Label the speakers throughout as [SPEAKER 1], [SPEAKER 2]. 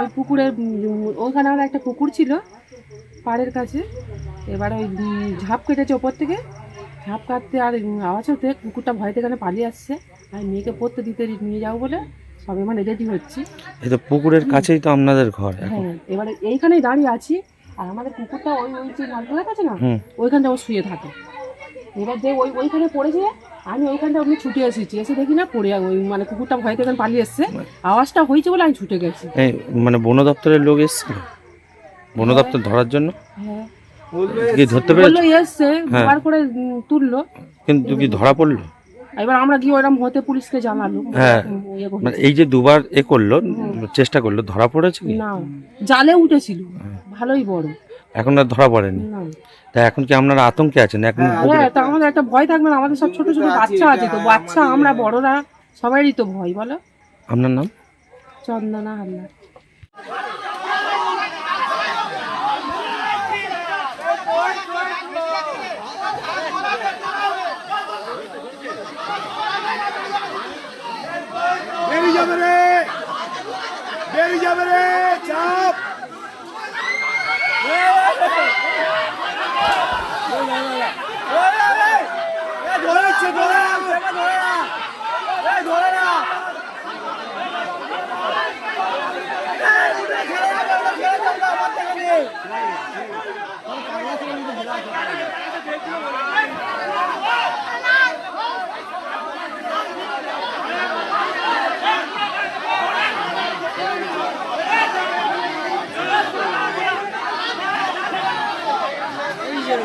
[SPEAKER 1] ওই পুকুরের ওখানে আমার একটা পুকুর ছিল পাড়ের কাছে। এবার ওই ঝাঁপ কেটেছে ওপর থেকে। ঝাঁপ কাটতে আর আওয়াজ হতে কুকুরটা ভয়তে এখানে পালিয়ে আসছে? আর মেয়েকে পড়তে দিতে নিয়ে যাব বলে সবে মানে রেডি হচ্ছি।
[SPEAKER 2] এই তো পুকুরের কাছেই তো আপনাদের ঘর
[SPEAKER 1] হ্যাঁ এবারে এইখানেই দাঁড়িয়ে আছি। আর আমাদের কুকুরটা ওই ওই যে নারকেলের কাছে না ওইখানটা ও শুয়ে থাকে। এবার যে ওই ওইখানে পড়েছে আমি ওইখানটা ওমনি ছুটে এসেছি। এসে দেখি না পড়ে ওই মানে কুকুরটা ভয়তে এখানে পালিয়ে এসছে। আওয়াজটা হয়েছে বলে আমি ছুটে গেছি।
[SPEAKER 2] এই মানে বন দপ্তরের লোক এসেছিল বন দপ্তর ধরার জন্য?
[SPEAKER 1] হ্যাঁ।
[SPEAKER 2] কি ধরতে পেরেছে
[SPEAKER 1] বলল এসছে
[SPEAKER 2] হ্যাঁ।
[SPEAKER 1] বার করে তুললো।
[SPEAKER 2] কিন্তু কি ধরা পড়ল?
[SPEAKER 1] এবার আমরা গিয়ে ওরকম হতে পুলিশকে জানালো।
[SPEAKER 2] হ্যাঁ।
[SPEAKER 1] ইয়ে।
[SPEAKER 2] মানে এই যে দুবার এ করল চেষ্টা করল ধরা পড়েছে কি?
[SPEAKER 1] না জালে উঠেছিল। ভালোই বড়।
[SPEAKER 2] এখন আর ধরা পড়েনি। তা এখন কি আপনারা আতঙ্কে আছেন? এখন
[SPEAKER 1] হ্যাঁ তা আমাদের একটা ভয় থাকবে না আমাদের সব ছোট ছোট বাচ্চা আছে তো বাচ্চা আমরা বড়রা সবারই তো ভয় বলো।
[SPEAKER 2] আপনার নাম?
[SPEAKER 1] চন্দনা হালদার। ধরে ধরে না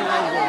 [SPEAKER 1] Thank you.